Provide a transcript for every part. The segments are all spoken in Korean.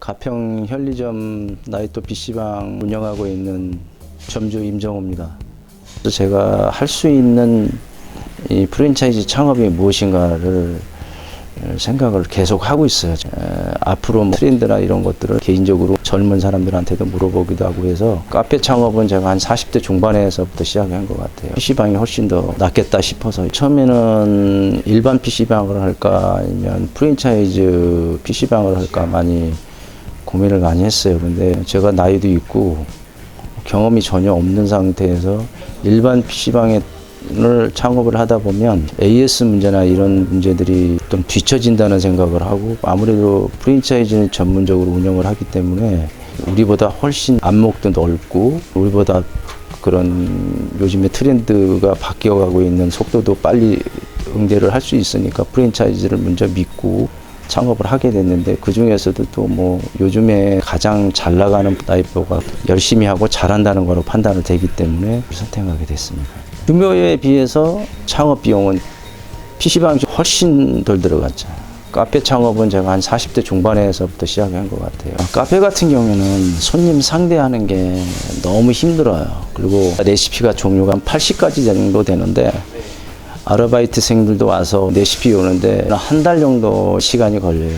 가평 현리점 나이토 PC방 운영하고 있는 점주 임정호입니다. 제가 할 수 있는 이 프랜차이즈 창업이 무엇인가를 생각을 계속 하고 있어요. 에, 앞으로 뭐 트렌드나 이런 것들을 개인적으로 젊은 사람들한테도 물어보기도 하고 해서 카페 창업은 제가 한 40대 중반에서부터 시작한 것 같아요. PC방이 훨씬 더 낫겠다 싶어서 처음에는 일반 PC방을 할까 아니면 프랜차이즈 PC방을 할까 많이 고민을 많이 했어요. 근데 제가 나이도 있고 경험이 전혀 없는 상태에서 일반 PC방에 을 창업을 하다 보면 AS 문제나 이런 문제들이 좀 뒤처진다는 생각을 하고 아무래도 프랜차이즈는 전문적으로 운영을 하기 때문에 우리보다 훨씬 안목도 넓고 우리보다 그런 요즘의 트렌드가 바뀌어가고 있는 속도도 빨리 응대를 할 수 있으니까 프랜차이즈를 먼저 믿고 창업을 하게 됐는데 그 중에서도 또 뭐 요즘에 가장 잘 나가는 나이프가 열심히 하고 잘한다는 거로 판단을 되기 때문에 선택하게 됐습니다. 규모에 비해서 창업 비용은 PC방이 훨씬 덜 들어갔죠. 카페 창업은 제가 한 40대 중반에서부터 시작한 것 같아요. 카페 같은 경우에는 손님 상대하는 게 너무 힘들어요. 그리고 레시피가 종류가 한 80가지 정도 되는데 아르바이트생들도 와서 레시피 오는데 한 달 정도 시간이 걸려요.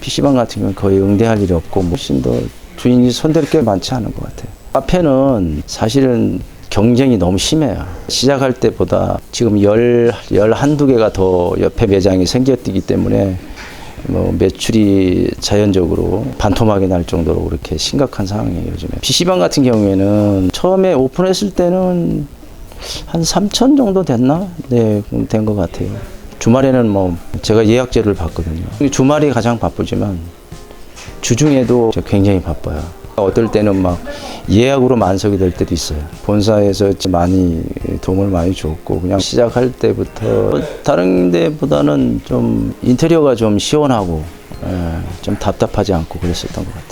PC방 같은 경우는 거의 응대할 일이 없고 뭐 훨씬 더 주인이 손댈 게 많지 않은 것 같아요. 카페는 사실은 경쟁이 너무 심해요. 시작할 때보다 지금 열, 열 한두 개가 더 옆에 매장이 생겼기 때문에 뭐 매출이 자연적으로 반토막이 날 정도로 그렇게 심각한 상황이에요, 요즘에. PC방 같은 경우에는 처음에 오픈했을 때는 한 3천 정도 됐나? 네, 된 것 같아요. 주말에는 뭐 제가 예약제를 받거든요. 주말이 가장 바쁘지만 주중에도 굉장히 바빠요. 어떨 때는 막 예약으로 만석이 될 때도 있어요. 본사에서 많이 도움을 많이 줬고 그냥 시작할 때부터 다른 데보다는 좀 인테리어가 좀 시원하고 예, 좀 답답하지 않고 그랬었던 것 같아요.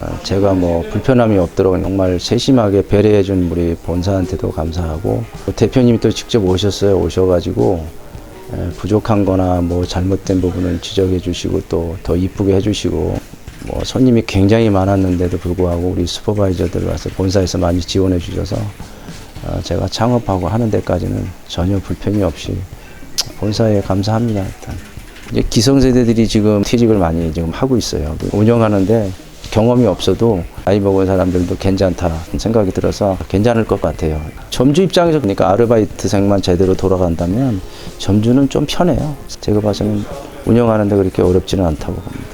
어, 제가 뭐 불편함이 없도록 정말 세심하게 배려해준 우리 본사한테도 감사하고 대표님이 또 직접 오셨어요. 오셔가지고 에, 부족한 거나 뭐 잘못된 부분을 지적해 주시고 또 더 이쁘게 해주시고 뭐 손님이 굉장히 많았는데도 불구하고 우리 슈퍼바이저들 와서 본사에서 많이 지원해 주셔서 어, 제가 창업하고 하는 데까지는 전혀 불편이 없이 본사에 감사합니다. 일단 기성세대들이 지금 퇴직을 많이 지금 하고 있어요. 운영하는데 경험이 없어도 나이 먹은 사람들도 괜찮다 생각이 들어서 괜찮을 것 같아요. 점주 입장에서 그러니까 아르바이트생만 제대로 돌아간다면 점주는 좀 편해요. 제가 봐서는 운영하는데 그렇게 어렵지는 않다고 봅니다.